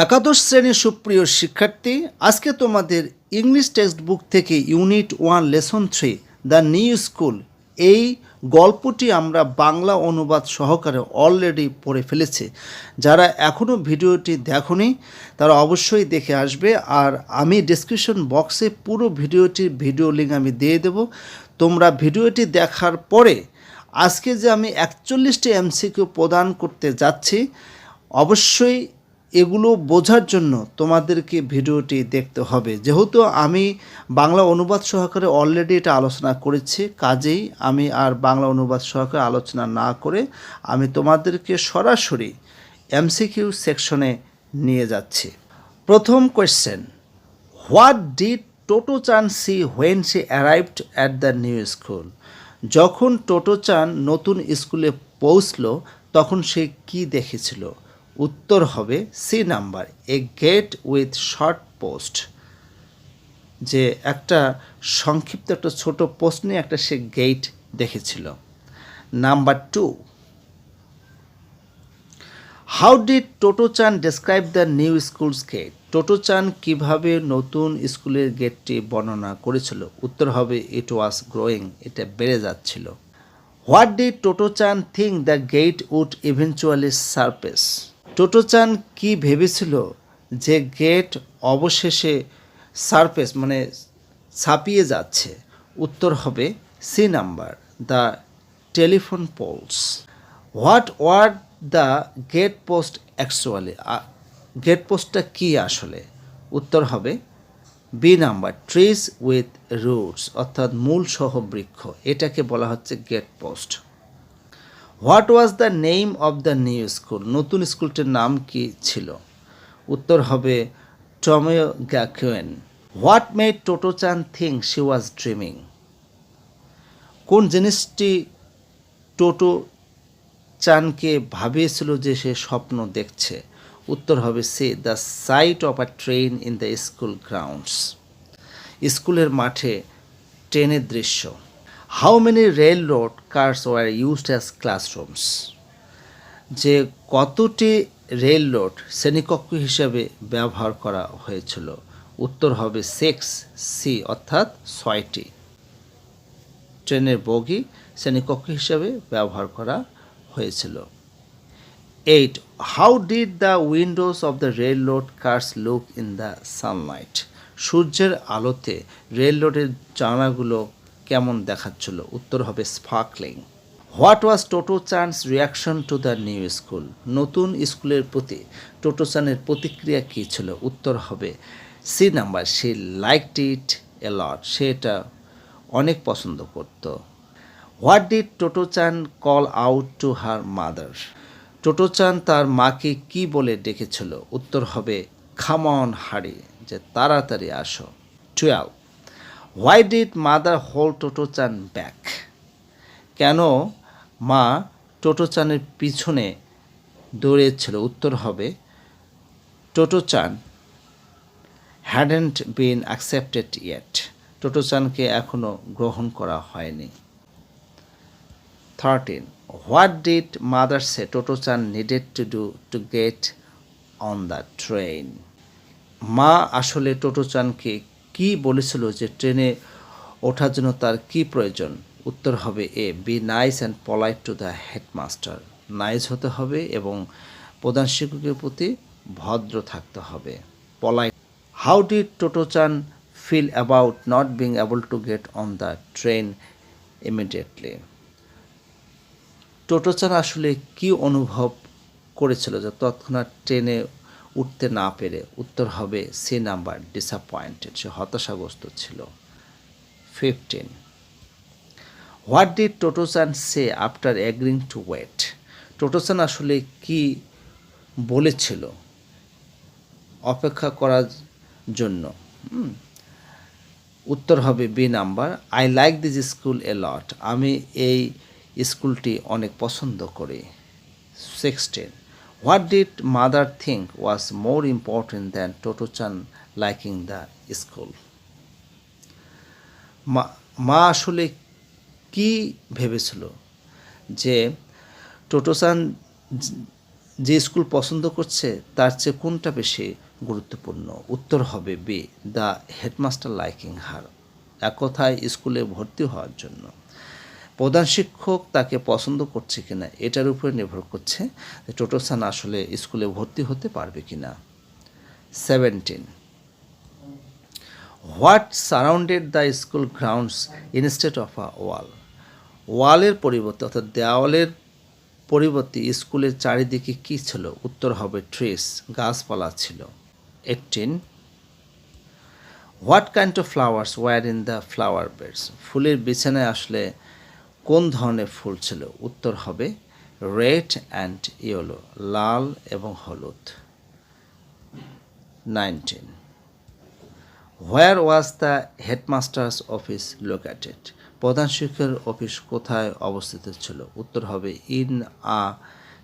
একাদশ শ্রেণির সুপ্রিয় শিক্ষার্থী, আজকে তোমাদের ইংলিশ টেক্সট বুক থেকে unit one lesson three the new school এই গল্পটি আমরা বাংলা অনুবাদ সহকারে অলরেডি পড়ে ফেলেছি। যারা এখনও ভিডিওটি দেখনি, তারা অবশ্যই দেখে আসবে, আর আমি ডিসক্রিপশন বক্সে পুরো ভিডিওটির ভিডিও লিঙ্ক আমি দিয়ে দেব। তোমরা ভিডিওটি দেখার পরে, আজকে যে আমি একচল্লিশটি এমসিকিউ প্রদান করতে যাচ্ছি, অবশ্যই এগুলো বোঝার জন্য তোমাদেরকে ভিডিওটি দেখতে হবে। যেহেতু আমি বাংলা অনুবাদ সহকারে অলরেডি এটা আলোচনা করেছি, কাজেই আমি আর বাংলা অনুবাদ সহকারে আলোচনা না করে আমি তোমাদেরকে সরাসরি এমসিকিউ সেকশনে নিয়ে যাচ্ছি। প্রথম question what did Totto chan see when she arrived at the new school যখন টোটো চান নতুন স্কুলে পৌঁছলো, তখন সে কি দেখেছিল? উত্তর হবে C number a gate with short post যে একটা সংক্ষিপ্ত একটা ছোট পোস্ট নিয়ে একটা সে গেট দেখেছিল। Number two how did Totto chan describe the new school's gate Totto chan কীভাবে নতুন স্কুলের গেটটি বর্ণনা করেছিল? উত্তর হবে ইট ওয়াজ গ্রোয়িং এটা বেড়ে যাচ্ছিল। What did Totto chan think the gate would eventually surface Totto chan কি ভেবেছিল যে গেট অবশেষে সারফেস মানে ছাপিয়ে যাচ্ছে? উত্তর হবে C number, the telephone poles. What were the gate post actually? Gate পোস্টটা কি আসলে? উত্তর হবে B number, trees with roots, অর্থাৎ মূল সহ বৃক্ষ। এটাকে বলা হচ্ছে gate post. What was the name of the new school নতুন স্কুলটির নাম কি ছিল? উত্তর হবে টমেও গ্যাকুয়েন what made toto chan thing she was dreaming কোন জিনিসটি টোটো চানকে ভাবিয়েছিল যে সে স্বপ্ন দেখছে? উত্তর হবে সে the sight of a train in the school grounds স্কুলের মাঠে ট্রেনের দৃশ্য। How many railroad cars were used as classrooms যে কতটি রেল রোড শ্রেণীকক্ষ হিসাবে ব্যবহার করা হয়েছিল? উত্তর হবে সিক্স সি অর্থাৎ ছয়টি। ট্রেনের বগি শ্রেণীকক্ষ হিসাবে ব্যবহার করা হয়েছিল। Eight how did the windows of the railroad cars look in the sunlight সূর্যের আলোতে রেল রোডের জানাগুলো কেমন দেখাচ্ছিল? উত্তর হবে sparkling. What was Totto chan's reaction to the new school? নতুন স্কুলের প্রতি টোটো চানের প্রতিক্রিয়া কী ছিল? উত্তর হবে, C number, she liked it a lot সে এটা অনেক পছন্দ করত। What did Totto chan call out to her mother? Totto chan তার মাকে কি বলে ডেকেছিল? উত্তর হবে খামন হাড়ি, যে তাড়াতাড়ি আসো। Twelve. Why did mother hold Totto chan back কেন মা টোটো চানের পিছনে দৌড়েছিল? উত্তর হবে Toto Chan hadn't been accepted yet Toto চানকে এখনও গ্রহণ করা হয়নি। Thirteen what did mother say Totto chan needed to do to get on the train মা আসলে টোটো চানকে কি বলেছিল যে ট্রেনে ওঠার জন্য তার কি প্রয়োজন? উত্তর হবে A be nice and polite to the headmaster nice হতে হবে এবং প্রধান শিক্ষকের প্রতি ভদ্র থাকতে হবে। Polite how did Totto chan feel about not being able to get on the train immediately Totto chan আসলে কি অনুভব করেছিল যে তৎক্ষণাৎ ট্রেনে উঠতে না পেরে উত্তর হবে সি নাম্বার ডিসঅ্যাপয়েন্টেড সে হতাশাগ্রস্ত ছিল। Fifteen what did Tottosan say after agreeing to wait Tottosan আসলে কি বলেছিল? অপেক্ষা করার জন্য। উত্তর হবে B number I like this school a lot আমি এই স্কুলটি অনেক পছন্দ করি। Sixteen did mother think was more important than Tottochan liking the school মা মা আসলে কি ভেবেছিল? যে টোটোসান যে স্কুল পছন্দ করছে, তার চেয়ে কোনটা বেশি গুরুত্বপূর্ণ? উত্তর হবে B the headmaster liking her এক কথায় স্কুলে ভর্তি হওয়ার জন্য। প্রধান শিক্ষক তাকে পছন্দ করছে কিনা, এটার উপরে নির্ভর করছে টোটোসান আসলে স্কুলে ভর্তি হতে পারবে কিনা। Seventeen what surrounded the school grounds instead of a wall ওয়ালের পরিবর্তে অর্থাৎ দেওয়ালের পরিবর্তে স্কুলের চারিদিকে কী ছিল? উত্তর হবে ট্রিস গাছপালা ছিল। Eighteen what kind of flowers were in the flower beds ফুলের বিছানায় আসলে কোন ধরনের ফুল ছিল? উত্তর হবে রেড অ্যান্ড ইয়েলো, লাল এবং হলুদ। Nineteen. Where was the headmaster's office located? প্রধান শিক্ষকের অফিস কোথায় অবস্থিত ছিল? উত্তর হবে in a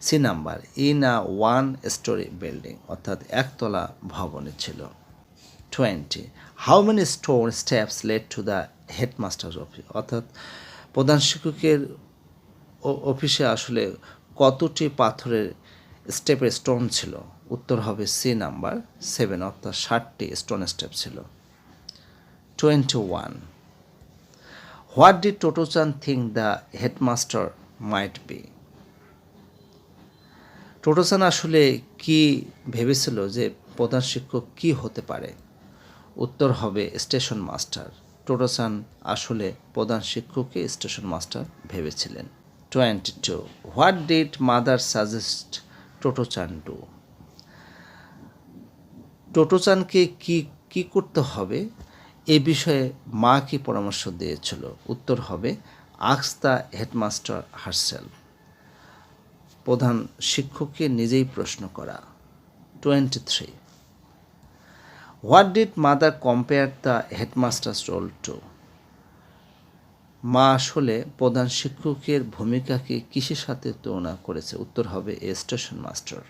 C number, in a one storey building, অর্থাৎ একতলা ভবনে ছিল। Twenty. How many stone steps led to the headmaster's office? অর্থাৎ প্রধান শিক্ষকের অফিসে আসলে কতটি পাথরের স্টেপের স্টোন ছিল? উত্তর হবে সি নাম্বার সেভেন অর্থাৎ ষাটটি স্টোন স্টেপ ছিল। Twenty one what did Tottochan think the headmaster might be Tottochan আসলে কি ভেবেছিল যে প্রধান শিক্ষক কি হতে পারে? উত্তর হবে স্টেশন মাস্টার টোটোচান আসলে প্রধান শিক্ষককে স্টেশন মাস্টার ভেবেছিলেন। Twenty two what did mother suggest Tottochan do টোটোচানকে কি কি করতে হবে? এ বিষয়ে মা কি পরামর্শ দিয়েছিল? উত্তর হবে, আক্স দ্য হেডমাস্টার হার্সেল। প্রধান শিক্ষককে নিজেই প্রশ্ন করা। Twenty three what did mother compare the headmaster's role to মা আসলে প্রধান শিক্ষকের ভূমিকাকে কিসের সাথে তুলনা করেছে? উত্তর হবে A station master.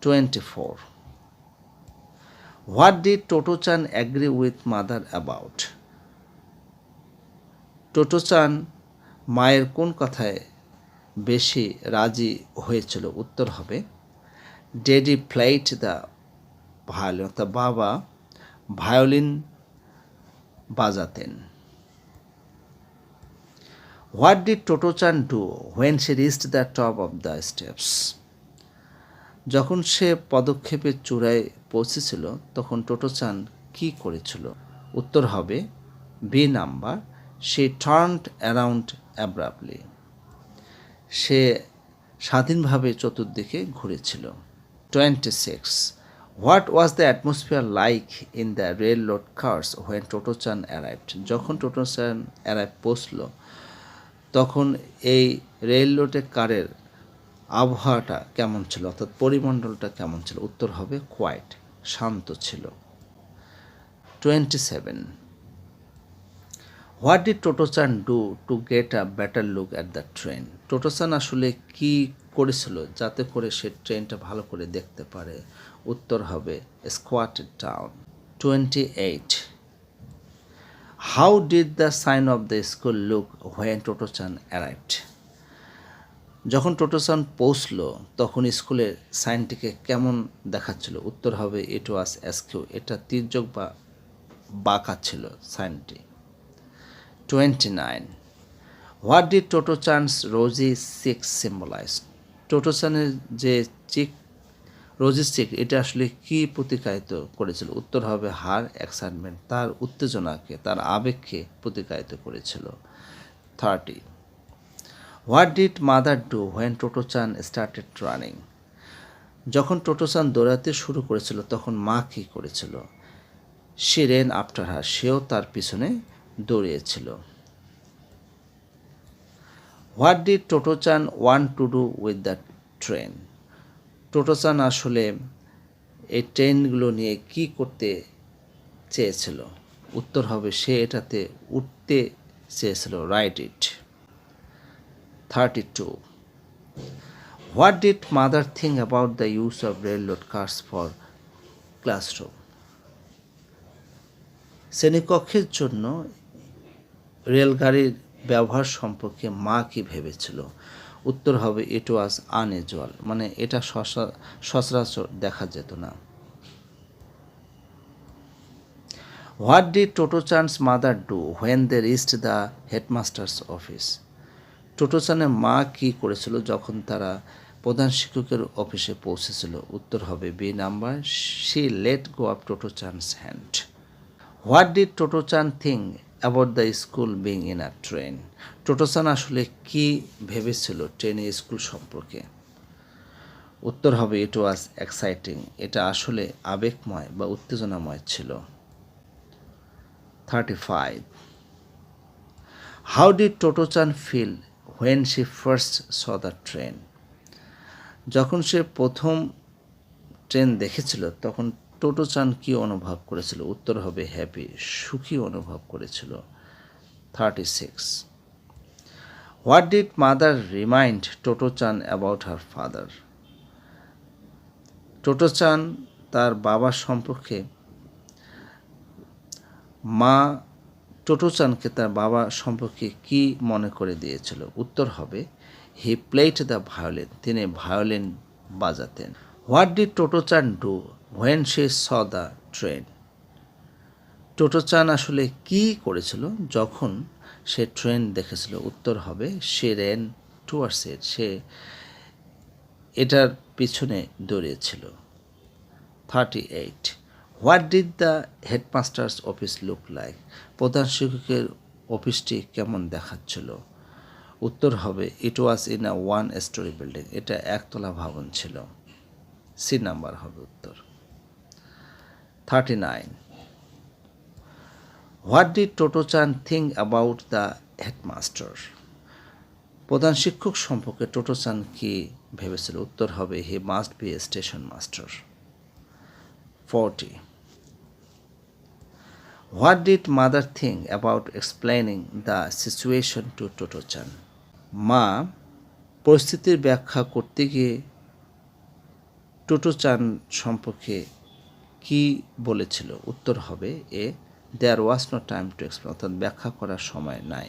Twenty four what did Tottochan agree with mother about Tottochan মায়ের কোন কথায় বেশি রাজি হয়েছিল? উত্তর হবে ডেডি ফ্লাইট দ্য ভায়োলিন অর্থাৎ বাবা violin বাজাতেন। What did Tottochan do when she reached the top of the steps? যখন সে পদক্ষেপের চূড়ায় পৌঁছেছিল, তখন টোটোচান কি করেছিল? উত্তর হবে, B number, she turned around abruptly সে স্বাধীনভাবে চতুর্দিকে ঘুরেছিল। Twenty six what was the atmosphere like in the railroad cars when Tottochan arrived যখন টোটোচান অ্যারাইভ পৌঁছল তখন এই রেল রোডের কারের আবহাওয়াটা কেমন ছিল? অর্থাৎ পরিমণ্ডলটা কেমন ছিল? উত্তর হবে কোয়াইট শান্ত ছিল। Twenty seven what did Tottochan do to get a better look at the train Tottochan আসলে কি করেছিল যাতে করে সে ট্রেনটা ভালো করে দেখতে পারে? উত্তর হবে squatted down twenty eight how did the sign of the school look when Tottochan arrived যখন টোটোসান পৌঁছল, তখন স্কুলের সাইনটিকে কেমন দেখাচ্ছিল? উত্তর হবে ইট ওয়াজ এসকিউ এটা তির্যক বা বাঁকা ছিল সাইনটি। Twenty nine what did Tottochan's rosy cheeks symbolise টোটোসানের যে চিক রোজি চিক, এটা আসলে কি প্রতিকায়িত করেছিল? উত্তর হবে হার এক্সাইটমেন্ট তার উত্তেজনাকে, তার আবেগকে প্রতিকায়িত করেছিল। Thirty what did mother do when Tottochan started running যখন টোটোচান দৌড়াতে শুরু করেছিল, তখন মা কী করেছিল? সে রেন আফটার হার সেও তার পিছনে দৌড়িয়েছিল। What did Tottochan want to do with the train Tottochan আসলে এই ট্রেনগুলো নিয়ে কি করতে চেয়েছিল? উত্তর হবে সে এটাতে উঠতে চেয়েছিল। Ride it thirty two what did mother think about the use of railroad cars for classroom শ্রেণীকক্ষের জন্য রেলগাড়ির ব্যবহার সম্পর্কে মা কি ভেবেছিল? উত্তর হবে ইট ওয়াজ আনইউজুয়াল মানে এটা সচা- সচরাচর দেখা যেত না। What did Totto chan's mother do when they reached the headmaster's office Totto চানের মা কী করেছিল যখন তারা প্রধান শিক্ষকের অফিসে পৌঁছেছিল? উত্তর হবে B number she let go of Totto chan's hand what did Totto chan think about the school being in a train Totto chan আসলে কি ভেবেছিল ট্রেনে স্কুল সম্পর্কে? উত্তর হবে ইট ওয়াজ এক্সাইটিং এটা আসলে আবেগময় বা উত্তেজনাময় ছিল। Thirty five how did Tottochan feel when she first saw the train যখন সে প্রথম ট্রেন দেখেছিল, তখন টোটো চান কী অনুভব করেছিল? উত্তর হবে হ্যাপি, সুখী অনুভব করেছিল। Thirty six what did mother remind Totto chan about her father টোটো চান তার বাবার সম্পর্কে, মা টোটো চানকে তার বাবা সম্পর্কে কি মনে করে দিয়েছিল? উত্তর হবে হি প্লেট দ্য ভায়োলিন তিনি violin বাজাতেন। What did Totto chan do when she saw the train Totto chan আসলে কি করেছিল? যখন সে ট্রেন দেখেছিল, উত্তর হবে সে রেন টুয়ার্ডস ইট সে এটার পিছনে দৌড়িয়েছিল। Thirty eight what did the headmaster's office look like প্রধান শিক্ষকের অফিসটি কেমন দেখাচ্ছিল? উত্তর হবে it was in a one storey building এটা একতলা ভবন ছিল। সি নাম্বার হবে উত্তর। Thirty nine what did Totto chan think about the headmaster প্রধান শিক্ষক সম্পর্কে টোটো চান কি ভেবেছিল? উত্তর হবে he must be a station master forty what did mother think about explaining the situation to Totto chan মা, পরিস্থিতির ব্যাখ্যা করতে গিয়ে টোটো চান সম্পর্কে কি বলেছিল? উত্তর হবে A there was no time to explain অর্থাৎ ব্যাখ্যা করার সময় নাই।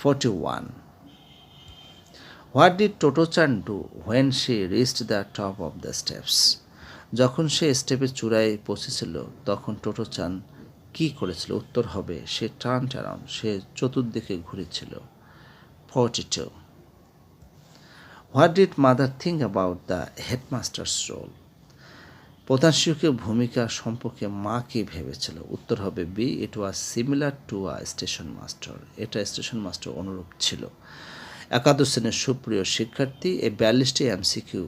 Forty one what did Totto chan do when she reached the top of the steps যখন সে স্টেপের চূড়ায় পৌঁছেছিল, তখন টোটো চান কী করেছিল? উত্তর হবে, সে টার্ন অ্যারাউন্ড সে চতুর্দিকে ঘুরেছিল। Forty two what did mother think about the headmaster's role প্রধান শিক্ষকের ভূমিকা সম্পর্কে মা কী ভেবেছিল? উত্তর হবে B it was similar to a station master এটা স্টেশন মাস্টার অনুরূপ ছিল। একাদশ শ্রেণির সুপ্রিয় শিক্ষার্থী, এই বিয়াল্লিশটি এমসিকিউ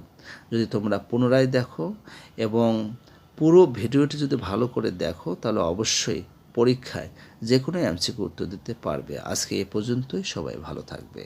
যদি তোমরা পুনরায় দেখো এবং পুরো ভিডিওটি যদি ভালো করে দেখো, তাহলে অবশ্যই পরীক্ষায় যে কোনো এমসিকিউ উত্তর দিতে পারবে। আজকে এ পর্যন্তই, সবাই ভালো থাকবে।